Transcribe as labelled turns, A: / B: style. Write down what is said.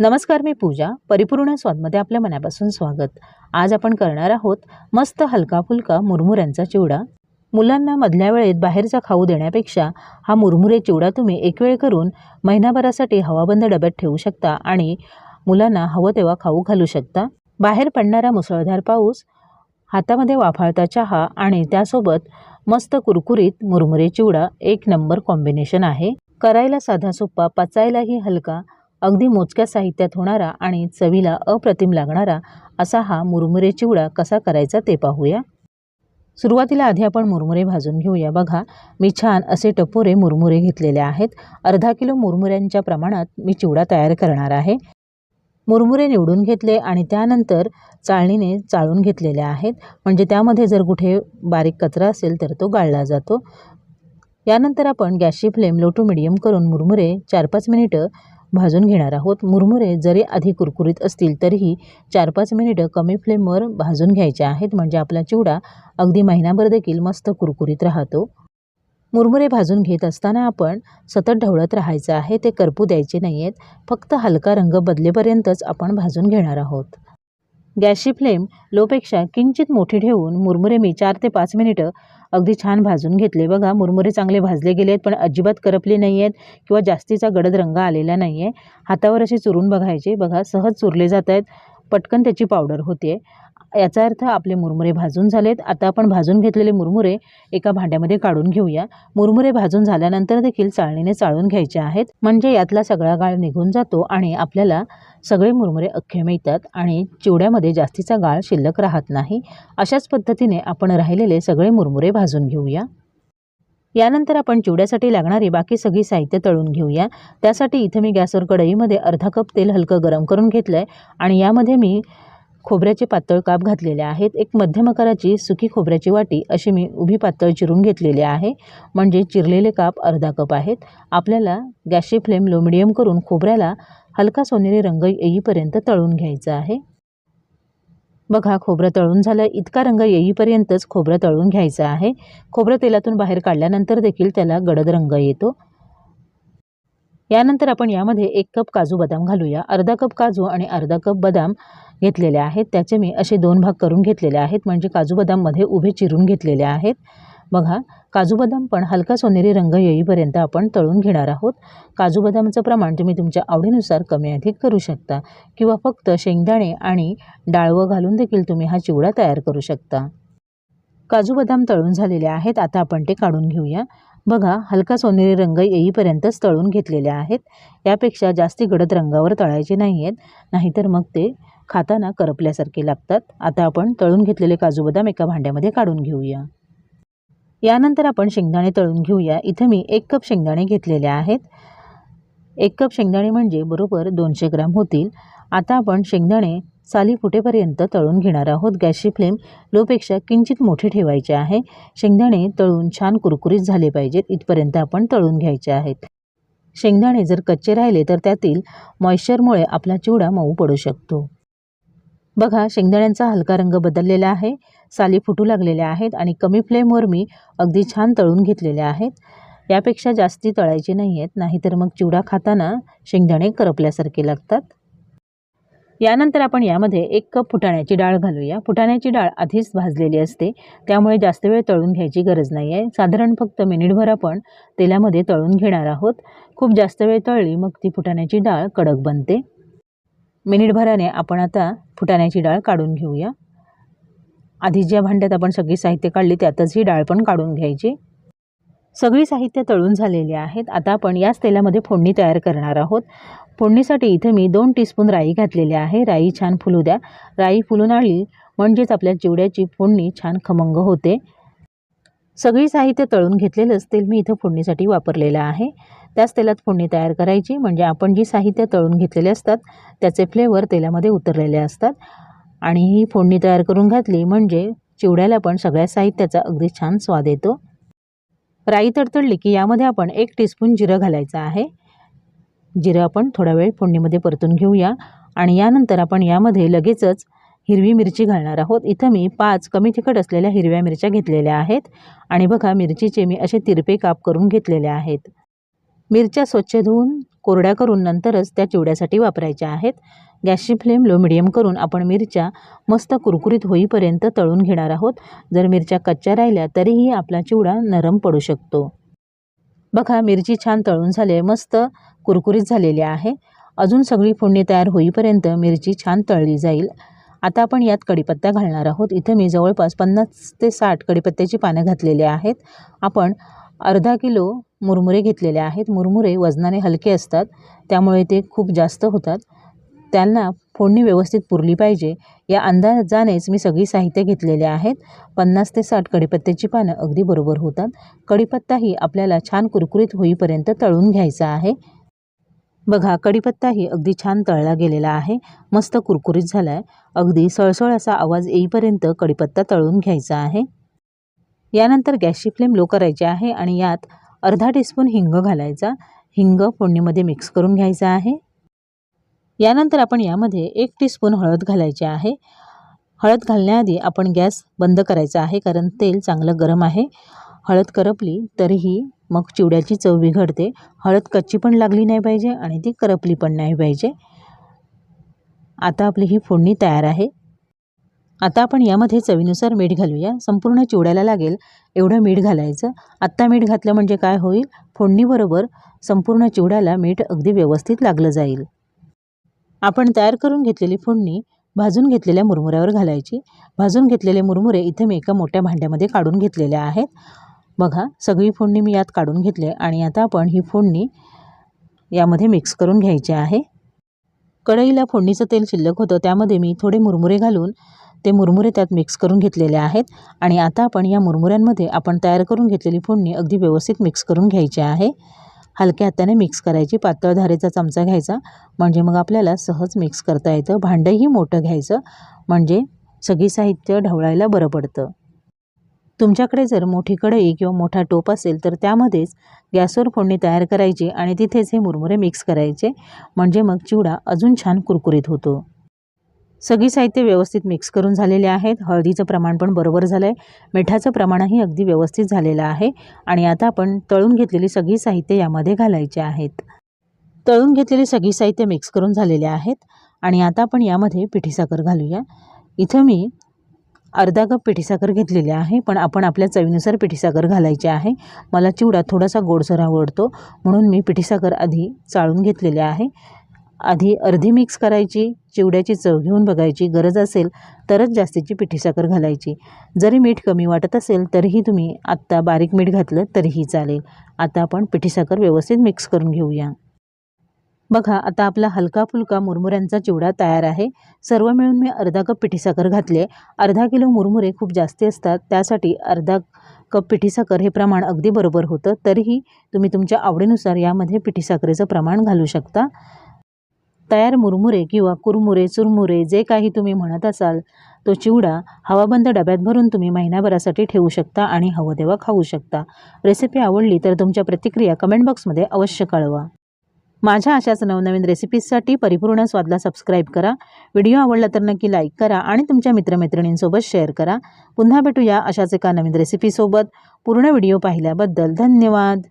A: नमस्कार मी पूजा परिपूर्ण स्वादमध्ये आपल्या मनापासून स्वागत. आज आपण करणार आहोत मस्त हलका फुलका मुरमुऱ्यांचा चिवडा. मुलांना मधल्या वेळेत बाहेरचा खाऊ देण्यापेक्षा हा मुरमुरे चिवडा तुम्ही एक वेळ करून महिनाभरासाठी हवाबंद डब्यात ठेवू शकता आणि मुलांना हवं तेव्हा खाऊ घालू शकता. बाहेर पडणारा मुसळधार पाऊस हातामध्ये वाफाळता चहा आणि त्यासोबत मस्त कुरकुरीत मुरमुरे चिवडा एक नंबर कॉम्बिनेशन आहे. करायला साधा सोपा पचायलाही हलका अगदी मोजक्या साहित्यात होणारा आणि चवीला अप्रतिम लागणारा असा हा मुरमुरे चिवडा कसा करायचा ते पाहूया. सुरुवातीला आधी आपण मुरमुरे भाजून घेऊया. बघा मी छान असे टपोरे मुरमुरे घेतलेले आहेत. अर्धा किलो मुरमुऱ्यांच्या प्रमाणात मी चिवडा तयार करणार आहे. मुरमुरे निवडून घेतले आणि त्यानंतर चाळणीने चाळून घेतलेले आहेत. म्हणजे त्यामध्ये जर कुठे बारीक कचरा असेल तर तो गाळला जातो. यानंतर आपण गॅसची फ्लेम लो टू मिडियम करून मुरमुरे चार पाच मिनिटं भाजून घेणार आहोत. मुरमुरे जरी आधी कुरकुरीत असतील तरीही चार पाच मिनिटं कमी फ्लेमवर भाजून घ्यायचे आहेत. म्हणजे आपला चिवडा अगदी महिनाभर देखील मस्त कुरकुरीत राहतो. मुरमुरे भाजून घेत असताना आपण सतत ढवळत राहायचं आहे. ते करपू द्यायचे नाही आहेत फक्त हलका रंग बदलेपर्यंतच आपण भाजून घेणार आहोत. गॅसची फ्लेम लोपेक्षा किंचित मोठी ठेवून मुरमुरे मी चार ते पाच मिनिटं अगदी छान भाजून घेतले. बघा मुरमुरे चांगले भाजले गेले आहेत पण अजिबात करपले नाही आहेत किंवा जास्तीचा गडद रंग आलेला नाही आहे हातावर असे चुरून बघायचे. बघा सहज चुरले जात आहेत. पटकन त्याची पावडर होते याचा अर्थ आपले मुरमुरे भाजून झालेत. आता आपण भाजून घेतलेले मुरमुरे एका भांड्यामध्ये काढून घेऊया. मुरमुरे भाजून झाल्यानंतर देखील चाळणीने चाळून घ्यायचे आहेत. म्हणजे यातला सगळा गाळ निघून जातो आणि आपल्याला सगळे मुरमुरे अख्खे मिळतात आणि चिवड्यामध्ये जास्तीचा गाळ शिल्लक राहत नाही. अशाच पद्धतीने आपण राहिलेले सगळे मुरमुरे भाजून घेऊया. यानंतर आपण चिवड्यासाठी लागणारी बाकी सगळी साहित्य तळून घेऊया. त्यासाठी इथं मी गॅसवर कढईमध्ये अर्धा कप तेल हलकं गरम करून घेतलं आहे आणि यामध्ये मी खोबऱ्याचे पातळ काप घातलेले आहेत. एक मध्यम आकाराची सुकी खोबऱ्याची वाटी अशी मी उभी पातळ चिरून घेतलेली आहे. म्हणजे चिरलेले काप अर्धा कप आहेत. आपल्याला गॅसची फ्लेम लो मिडियम करून खोबऱ्याला हलका सोनेरी रंग येईपर्यंत तळून घ्यायचा आहे. बघा खोबरं तळून झालं. इतका रंग येईपर्यंतच खोबरं तळून घ्यायचं आहे. खोबरं तेलातून बाहेर काढल्यानंतर देखील त्याला गडद रंग येतो. यानंतर आपण यामध्ये एक कप काजू बदाम घालूया. अर्धा कप काजू आणि अर्धा कप बदाम घेतलेले आहेत. त्याचे मी असे दोन भाग करून घेतलेले आहेत. म्हणजे काजू बदाममध्ये उभे चिरून घेतलेले आहेत. बघा काजू बदाम पण हलका सोनेरी रंग येईपर्यंत आपण तळून घेणार आहोत. काजू बदामचं प्रमाण तुम्ही तुमच्या आवडीनुसार कमी अधिक करू शकता किंवा फक्त शेंगदाणे आणि डाळवं घालून देखील तुम्ही हा चिवडा तयार करू शकता. काजू बदाम तळून झालेले आहेत. आता आपण ते काढून घेऊया. बघा हलका सोनेरी रंग येईपर्यंतच तळून घेतलेले आहेत. यापेक्षा जास्ती गडद रंगावर तळायचे नाही आहेत नाहीतर मग ते खाताना करपल्यासारखे लागतात. आता आपण तळून घेतलेले काजू बदाम एका भांड्यामध्ये काढून घेऊया. यानंतर आपण शेंगदाणे तळून घेऊया. इथं मी एक कप शेंगदाणे घेतलेले आहेत. एक कप शेंगदाणे म्हणजे बरोबर दोनशे ग्राम होतील. आता आपण शेंगदाणे साली फुटेपर्यंत तळून घेणार आहोत. गॅसची फ्लेम लोपेक्षा किंचित मोठी ठेवायची आहे. शेंगदाणे तळून छान कुरकुरीत झाले पाहिजेत. इथपर्यंत आपण तळून घ्यायचे आहेत. शेंगदाणे जर कच्चे राहिले तर त्यातील मॉइश्चरमुळे आपला चिवडा मऊ पडू शकतो. बघा शेंगदाण्यांचा हलका रंग बदललेला आहे. साली फुटू लागलेल्या आहेत आणि कमी फ्लेमवर मी अगदी छान तळून घेतलेले आहेत. यापेक्षा जास्ती तळायचे नाही आहेत नाहीतर मग चिवडा खाताना शेंगदाणे करपल्यासारखे लागतात. यानंतर आपण यामध्ये एक कप फुटाण्याची डाळ घालूया. फुटाण्याची डाळ आधीच भाजलेली असते. त्यामुळे जास्त वेळ तळून घ्यायची गरज नाही आहे साधारण फक्त मिनिटभर आपण तेलामध्ये तळून घेणार आहोत. खूप जास्त वेळ तळली मग ती फुटाण्याची डाळ कडक बनते. मिनिटभराने आपण आता फुटाण्याची डाळ काढून घेऊया. आधी ज्या भांड्यात आपण सगळी साहित्य काढली त्यातच ही डाळ पण काढून घ्यायची. सगळी साहित्य तळून झालेली आहेत. आता आपण याच तेलामध्ये फोडणी तयार करणार आहोत. फोडणीसाठी इथे मी दोन टीस्पून राई घातलेली आहे. राई छान फुलू द्या. राई फुलून आली म्हणजेच आपल्या चिवड्याची फोडणी छान खमंग होते. सगळी साहित्य तळून घेतलेलंच तेल मी इथं फोडणीसाठी वापरलेलं आहे. त्याच तेलात फोडणी तयार करायची. म्हणजे आपण जी साहित्य तळून घेतलेले असतात त्याचे फ्लेवर तेलामध्ये उतरलेले असतात. आणि ही फोडणी तयार करून घातली म्हणजे चिवड्याला पण सगळ्या साहित्याचा अगदी छान स्वाद येतो. राई तडतडली की यामध्ये आपण एक टीस्पून जिरं घालायचं आहे. जिरं आपण थोडा वेळ फोडणीमध्ये परतून घेऊया आणि यानंतर आपण यामध्ये लगेचच हिरवी मिरची घालणार आहोत. इथं मी पाच कमी तिखट असलेल्या हिरव्या मिरच्या घेतलेल्या आहेत आणि बघा मिरचीचे मी असे तिरपे काप करून घेतलेले आहेत. मिरच्या स्वच्छ धुवून कोरड्या करून नंतरच त्या चिवड्यासाठी वापरायच्या आहेत. गॅसची फ्लेम लो मिडियम करून आपण मिरच्या मस्त कुरकुरीत होईपर्यंत तळून घेणार आहोत. जर मिरच्या कच्च्या राहिल्या तरीही आपला चिवडा नरम पडू शकतो. बघा मिरची छान तळून झाले मस्त कुरकुरीत झालेली आहे. अजून सगळी फोडणी तयार होईपर्यंत मिरची छान तळली जाईल. आता आपण यात कढीपत्ता घालणार आहोत. इथं मी जवळपास पन्नास ते साठ कढीपत्त्याची पानं घातलेली आहेत. आपण अर्धा किलो मुरमुरे घेतलेले आहेत. मुरमुरे वजनाने हलके असतात त्यामुळे ते खूप जास्त होतात. त्यांना फोडणी व्यवस्थित पुरली पाहिजे. या अंदाजानेच मी सगळी साहित्य घेतलेले आहेत. पन्नास ते साठ कढीपत्त्याची पानं अगदी बरोबर होतात. कढीपत्ताही आपल्याला छान कुरकुरीत होईपर्यंत तळून घ्यायचा आहे. बघा कढीपत्ताही अगदी छान तळला गेलेला आहे. मस्त कुरकुरीत झाला आहे अगदी सळसळ असा आवाज येईपर्यंत कढीपत्ता तळून घ्यायचा आहे. यानंतर गॅसची फ्लेम लो करायची आहे आणि यात अर्धा टीस्पून हिंग घालायचा. हिंग फोडणीमध्ये मिक्स करून घ्यायचा आहे. यानंतर आपण यामध्ये एक टीस्पून हळद घालायची आहे. हळद घालण्याआधी आपण गॅस बंद करायचा आहे कारण तेल चांगलं गरम आहे. हळद करपली तरीही मग चिवड्याची चव बिघडते. हळद कच्ची पण लागली नाही पाहिजे आणि ती करपली पण नाही पाहिजे. आता आपली ही फोडणी तयार आहे. आता आपण यामध्ये चवीनुसार मीठ घालूया. संपूर्ण चिवड्याला लागेल एवढं मीठ घालायचं. आत्ता मीठ घातलं म्हणजे काय होईल? फोडणीबरोबर संपूर्ण चिवड्याला मीठ अगदी व्यवस्थित लागलं जाईल. आपण तयार करून घेतलेली फोडणी भाजून घेतलेल्या मुरमुऱ्यावर घालायची. भाजून घेतलेले मुरमुरे इथे मी एका मोठ्या भांड्यामध्ये काढून घेतलेले आहेत. बघा सगळी फोडणी मी यात काढून घेतली आणि आता आपण ही फोडणी यामध्ये मिक्स करून घ्यायची आहे. कढईला फोडणीचं तेल शिल्लक होतं त्यामध्ये मी थोडे मुरमुरे घालून ते मुरमुरे त्यात मिक्स करून घेतलेले आहेत. आणि आता आपण या मुरमुऱ्यांमध्ये आपण तयार करून घेतलेली फोडणी अगदी व्यवस्थित मिक्स करून घ्यायची आहे. हलक्या हाताने मिक्स करायची. पातळ धारेचा चमचा घ्यायचा. म्हणजे मग आपल्याला सहज मिक्स करता येतं. भांडंही मोठं घ्यायचं. म्हणजे सगळी साहित्य ढवळायला बरं पडतं. तुमच्याकडे जर मोठी कढई किंवा मोठा टोप असेल तर त्यामध्येच गॅसवर फोडणी तयार करायची आणि तिथेच हे मुरमुरे मिक्स करायचे. म्हणजे मग चिवडा अजून छान कुरकुरीत होतो. सगळी साहित्य व्यवस्थित मिक्स करून झालेले आहेत. हळदीचं प्रमाण पण बरोबर झालं आहे मिठाचं प्रमाणही अगदी व्यवस्थित झालेलं आहे. आणि आता आपण तळून घेतलेली सगळी साहित्य यामध्ये घालायचे आहेत. तळून घेतलेली सगळी साहित्य मिक्स करून झालेले आहेत. आणि आता आपण यामध्ये पिठीसाखर घालूया. इथं मी अर्धा कप पिठीसाखर घेतलेली आहे. पण आपण आपल्या चवीनुसार पिठीसाखर घालायची आहे. मला चिवडा थोडासा गोडसर आवडतो. म्हणून मी पिठीसाखर आधी चाळून घेतलेली आहे. आधी अर्धी मिक्स करायची चिवड्याची चव घेऊन बघायची गरज असेल तरच जास्तीची पिठी साखर घालायची. जरी मीठ कमी वाटत असेल तरीही तुम्ही आत्ता बारीक मीठ घातलं तरीही चालेल. आता आपण पिठी साखर व्यवस्थित मिक्स करून घेऊया. बघा आता आपला हलका फुलका मुरमुऱ्यांचा चिवडा तयार आहे. सर्व मिळून मी अर्धा कप पिठी साखर घातले. अर्धा किलो मुरमुरे खूप जास्ती असतात त्यासाठी अर्धा कप पिठी साखर हे प्रमाण अगदी बरोबर होतं. तरीही तुम्ही तुमच्या आवडीनुसार यामध्ये पिठी साखरेचं प्रमाण घालू शकता. तयार मुरमुरे किंवा कुरमुरे चुरमुरे जे काही तुम्ही म्हणत असाल तो चिवडा हवाबंद डब्यात भरून तुम्ही महिनाभरासाठी ठेवू शकता आणि हवं तेव्हा खाऊ शकता. रेसिपी आवडली तर तुमच्या प्रतिक्रिया कमेंट बॉक्समध्ये अवश्य कळवा. माझ्या अशाच नवनवीन रेसिपीजसाठी परिपूर्ण स्वादला सबस्क्राईब करा. व्हिडिओ आवडला तर नक्की लाईक करा आणि तुमच्या मित्रमैत्रिणींसोबत शेअर करा. पुन्हा भेटूया अशाच एका नवीन रेसिपीसोबत. पूर्ण व्हिडिओ पाहिल्याबद्दल धन्यवाद.